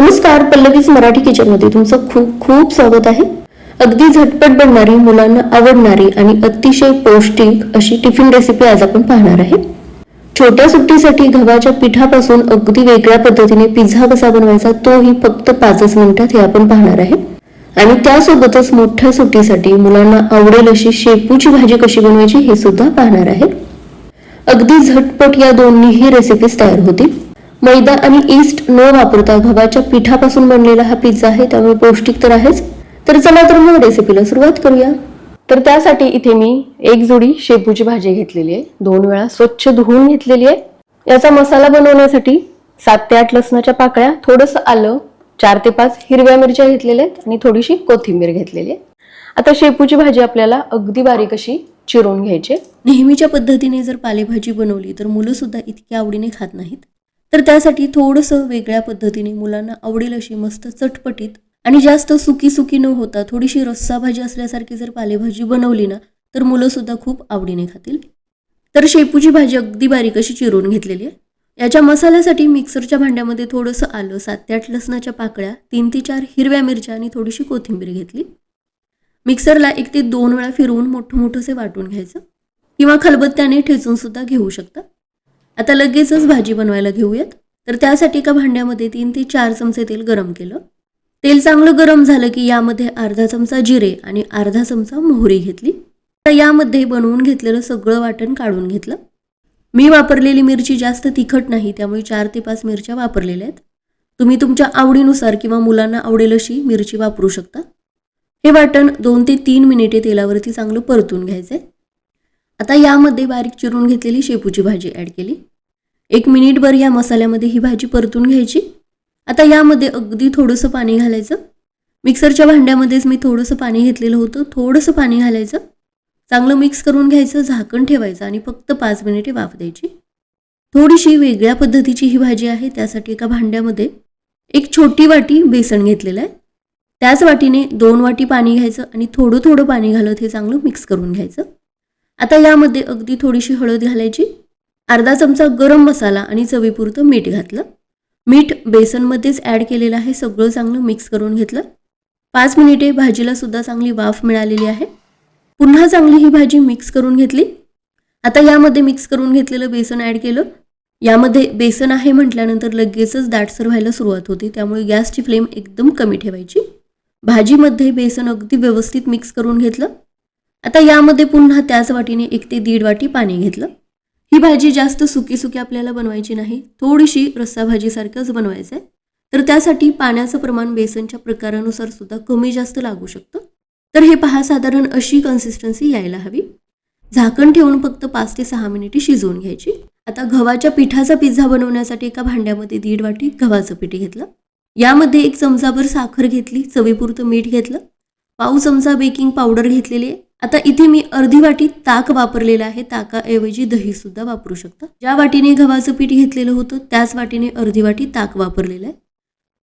नमस्कार पल्लवीज मराठी किचनमध्ये तुमचं खूप खूप स्वागत आहे. अगदी झटपट बनणारी मुलांना आवडणारी आणि अतिशय पौष्टिक अशी टिफिन रेसिपी आज आपण पाहणार आहे. छोट्या सुट्टीसाठी गव्हाच्या पिठापासून अगदी वेगळ्या पद्धतीने पिझ्झा कसा बनवायचा तोही फक्त पाचच मिनिटात हे आपण पाहणार आहे. आणि त्यासोबतच मोठ्या सुट्टीसाठी मुलांना आवडेल अशी शेपूची भाजी कशी बनवायची हे सुद्धा पाहणार आहे. अगदी झटपट या दोन्हीही रेसिपीज तयार होतील. मैदा आणि ईस्ट न वापरता गव्हाच्या पिठापासून बनलेला हा पिझ्झा आहे त्यामुळे पौष्टिक तर आहेच. तर चला तर मग रेसिपीला सुरुवात करूया. तर त्यासाठी इथे मी एक जोडी शेपूची भाजी घेतलेली आहे. दोन वेळा स्वच्छ धुवून घेतलेली आहे. याचा मसाला बनवण्यासाठी सात ते आठ लसणाच्या पाकळ्या थोडंसं आलं चार ते पाच हिरव्या मिरच्या घेतलेल्या आहेत आणि थोडीशी कोथिंबीर घेतलेली आहे. आता शेपूची भाजी आपल्याला अगदी बारीक अशी चिरून घ्यायची नेहमीच्या पद्धतीने जर पालेभाजी बनवली तर मुलं सुद्धा इतक्या आवडीने खात नाहीत. तर त्यासाठी थोडंसं वेगळ्या पद्धतीने मुलांना आवडेल अशी मस्त चटपटीत आणि जास्त सुकी सुकी न होता थोडीशी रस्सा भाजी असल्यासारखी जर पालेभाजी बनवली ना तर मुलंसुद्धा खूप आवडीने खातील. तर शेपूची भाजी अगदी बारीक अशी चिरून घेतलेली आहे. याच्या मसाल्यासाठी मिक्सरच्या भांड्यामध्ये थोडंसं आलं सात ते आठ लसणाच्या पाकळ्या तीन ते चार हिरव्या मिरच्या आणि थोडीशी कोथिंबीर घेतली. मिक्सरला एक ते दोन वेळा फिरवून मोठं मोठंसे वाटून घ्यायचं. किंवा खलबत्त्याने ठेचून सुद्धा घेऊ शकता. आता लगेचच भाजी बनवायला घेऊयात. तर त्यासाठी एका भांड्यामध्ये तीन ते चार चमचे तेल गरम केलं. तेल चांगलं गरम झालं की यामध्ये अर्धा चमचा जिरे आणि अर्धा चमचा मोहरी घेतली. तर यामध्ये बनवून घेतलेलं सगळं वाटण काढून घेतलं. मी वापरलेली मिरची जास्त तिखट नाही त्यामुळे चार ते पाच मिरच्या वापरलेल्या आहेत. तुम्ही तुमच्या आवडीनुसार किंवा मुलांना आवडेल अशी मिरची वापरू शकता. हे वाटण दोन ते तीन मिनिटे तेलावरती चांगलं परतून घ्यायचं आहे आता यामध्ये बारीक चिरून घेतलेली शेपूची भाजी ॲड केली. एक मिनिटभर या मसाल्यामध्ये ही भाजी परतून घ्यायची. आता यामध्ये अगदी थोडंसं पाणी घालायचं. मिक्सरच्या भांड्यामध्येच मी थोडंसं पाणी घेतलेलं होतं. थोडंसं पाणी घालायचं. चांगलं मिक्स करून घ्यायचं झाकण ठेवायचं आणि फक्त पाच मिनिटे वाफ द्यायची. थोडीशी वेगळ्या पद्धतीची ही भाजी आहे. त्यासाठी एका भांड्यामध्ये एक छोटी वाटी बेसन घेतलेलं आहे. त्याच वाटीने दोन वाटी पाणी घ्यायचं आणि थोडं थोडं पाणी घालत हे चांगलं मिक्स करून घ्यायचं. आता यामध्ये अगदी थोडीशी हळद घालायची अर्धा चमचा गरम मसाला आणि चवीपुरतं मीठ घातलं. मीठ बेसनमध्येच ॲड केलेलं आहे सगळं चांगलं मिक्स करून घेतलं. पाच मिनिटे भाजीला सुद्धा चांगली वाफ मिळालेली आहे. पुन्हा चांगली ही भाजी मिक्स करून घेतली. आता यामध्ये मिक्स करून घेतलेलं बेसन ॲड केलं. यामध्ये बेसन आहे म्हटल्यानंतर लगेचच दाटसर व्हायला सुरुवात होते त्यामुळे गॅसची फ्लेम एकदम कमी ठेवायची. भाजीमध्ये बेसन अगदी व्यवस्थित मिक्स करून घेतलं. आता यामध्ये पुन्हा त्याच वाटीने एक ते दीड वाटी पाणी घेतलं. ही भाजी जास्त सुकी सुकी आपल्याला बनवायची नाही थोडीशी रस्सा भाजीसारखंच बनवायचं आहे तर त्यासाठी पाण्याचं प्रमाण बेसनच्या प्रकारानुसार सुद्धा कमी जास्त लागू शकतं. तर हे पहा साधारण अशी कन्सिस्टन्सी यायला हवी. झाकण ठेवून फक्त पाच ते सहा मिनिटे शिजवून घ्यायची. आता गव्हाच्या पिठाचा पिझ्झा बनवण्यासाठी एका भांड्यामध्ये दीड वाटी गव्हाचं पीठ घेतलं. यामध्ये एक चमचाभर साखर घेतली चवीपुरतं मीठ घेतलं. पाव चमचा बेकिंग पावडर घेतलेली आहे. आता इथे मी अर्धी वाटी ताक वापरलेलं आहे. ताकाऐवजी दही सुद्धा वापरू शकता. ज्या वाटीने गव्हाचं पीठ घेतलेलं होतं त्याच वाटीने अर्धी वाटी ताक वापरलेलं आहे.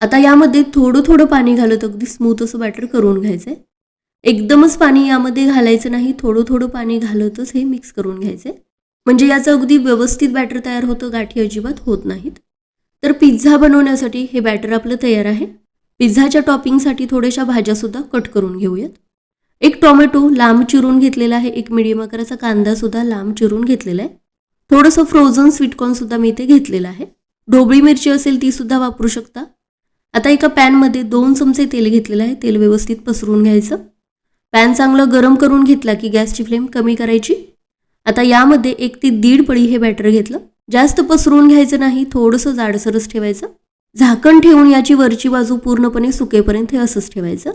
आता यामध्ये थोडं थोडं पाणी घालत अगदी स्मूथ असं बॅटर करून घ्यायचं आहे एकदमच पाणी यामध्ये घालायचं नाही. थोडं थोडं पाणी घालतच हे मिक्स करून घ्यायचं आहे म्हणजे याचं अगदी व्यवस्थित बॅटर तयार होतं गाठी अजिबात होत नाहीत. तर पिझ्झा बनवण्यासाठी हे बॅटर आपलं तयार आहे. पिझ्झाच्या टॉपिंगसाठी थोड्याशा भाज्यासुद्धा कट करून घेऊयात. एक टोमॅटो लांब चिरून घेतलेला आहे एक मिडियम आकाराचा कांदा सुद्धा लांब चिरून घेतलेला आहे. थोडंसं फ्रोझन स्वीटकॉर्न सुद्धा मी इथे घेतलेलं आहे. ढोबळी मिरची असेल ती सुद्धा वापरू शकता. आता एका पॅनमध्ये दोन चमचे तेल घेतलेलं आहे तेल व्यवस्थित पसरून घ्यायचं. पॅन चांगलं गरम करून घेतला की गॅसची फ्लेम कमी करायची. आता यामध्ये एक ते दीड पळी हे बॅटर घेतलं. जास्त पसरून घ्यायचं नाही थोडंसं जाडसरच ठेवायचं. झाकण ठेवून याची वरची बाजू पूर्णपणे सुकेपर्यंत हे असंच ठेवायचं.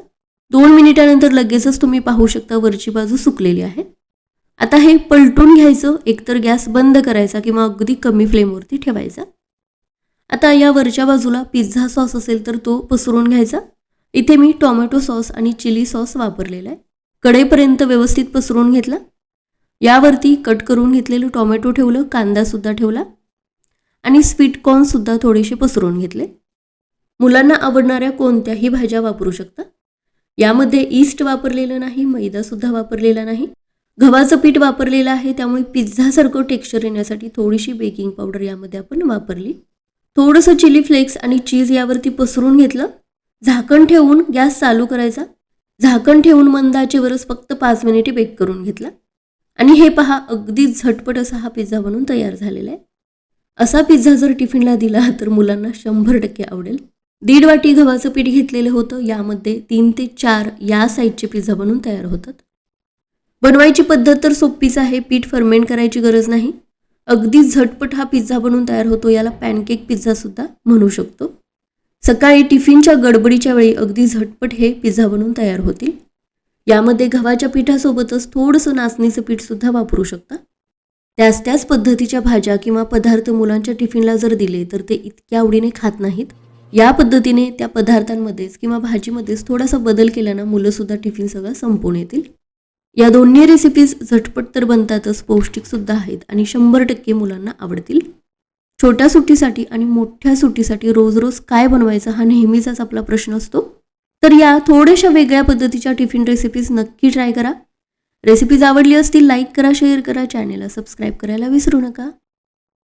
दोन मिनिटानंतर लगेचच तुम्ही पाहू शकता वरची बाजू सुकलेली आहे. आता हे पलटून घ्यायचं एकतर गॅस बंद करायचा किंवा अगदी कमी फ्लेमवरती ठेवायचा. आता या वरच्या बाजूला पिझ्झा सॉस असेल तर तो पसरून घ्यायचा. इथे मी टोमॅटो सॉस आणि चिली सॉस वापरलेला आहे. कडेपर्यंत व्यवस्थित पसरून घेतला. यावरती कट करून घेतलेलं टोमॅटो ठेवलं कांदासुद्धा ठेवला आणि स्वीटकॉर्नसुद्धा थोडेसे पसरून घेतले. मुलांना आवडणाऱ्या कोणत्याही भाज्या वापरू शकता. यामध्ये ईस्ट वापरलेलं नाही मैदासुद्धा वापरलेला नाही. गव्हाचं पीठ वापरलेलं आहे त्यामुळे पिझ्झासारखं टेक्स्चर येण्यासाठी थोडीशी बेकिंग पावडर यामध्ये आपण वापरली. थोडंसं चिली फ्लेक्स आणि चीज यावरती पसरून घेतलं. झाकण ठेवून गॅस चालू करायचा. झाकण ठेवून मंदाचेवरच फक्त पाच मिनिटे बेक करून घेतला. आणि हे पहा अगदी झटपट असा हा पिझ्झा बनून तयार झालेला आहे. असा पिझ्झा जर टिफिनला दिला तर मुलांना शंभर टक्के आवडेल. दीड वाटी गव्हाचं पीठ घेतलेलं होतं. यामध्ये तीन ते चार या साईजचे पिझ्झा बनवून तयार होतात. बनवायची पद्धत तर सोपीच आहे. पीठ फर्मेंट करायची गरज नाही. अगदी झटपट हा पिझ्झा बनवून तयार होतो. याला पॅनकेक पिझ्झा सुद्धा म्हणू शकतो. सकाळी टिफिनच्या गडबडीच्या वेळी अगदी झटपट हे पिझ्झा बनवून तयार होतील. यामध्ये गव्हाच्या पिठासोबतच थोडंसं नाचणीचं पीठ सुद्धा वापरू शकता. त्याच त्याच पद्धतीच्या भाज्या किंवा पदार्थ मुलांच्या टिफिनला जर दिले तर ते इतक्या आवडीने खात नाहीत. या पद्धतीने त्या पदार्थांमध्येच किंवा भाजीमध्येच थोडासा बदल केल्यानं मुलंसुद्धा टिफिन सगळं संपवून येतील. या दोन्ही रेसिपीज झटपट तर बनतातच पौष्टिकसुद्धा आहेत आणि शंभर टक्के मुलांना आवडतील. छोट्या सुट्टीसाठी आणि मोठ्या सुट्टीसाठी रोज रोज काय बनवायचं हा नेहमीचाच आपला प्रश्न असतो. तर या थोड्याशा वेगळ्या पद्धतीच्या टिफिन रेसिपीज नक्की ट्राय करा. रेसिपीज आवडली असतील लाईक करा शेअर करा चॅनेलला सबस्क्राईब करायला विसरू नका.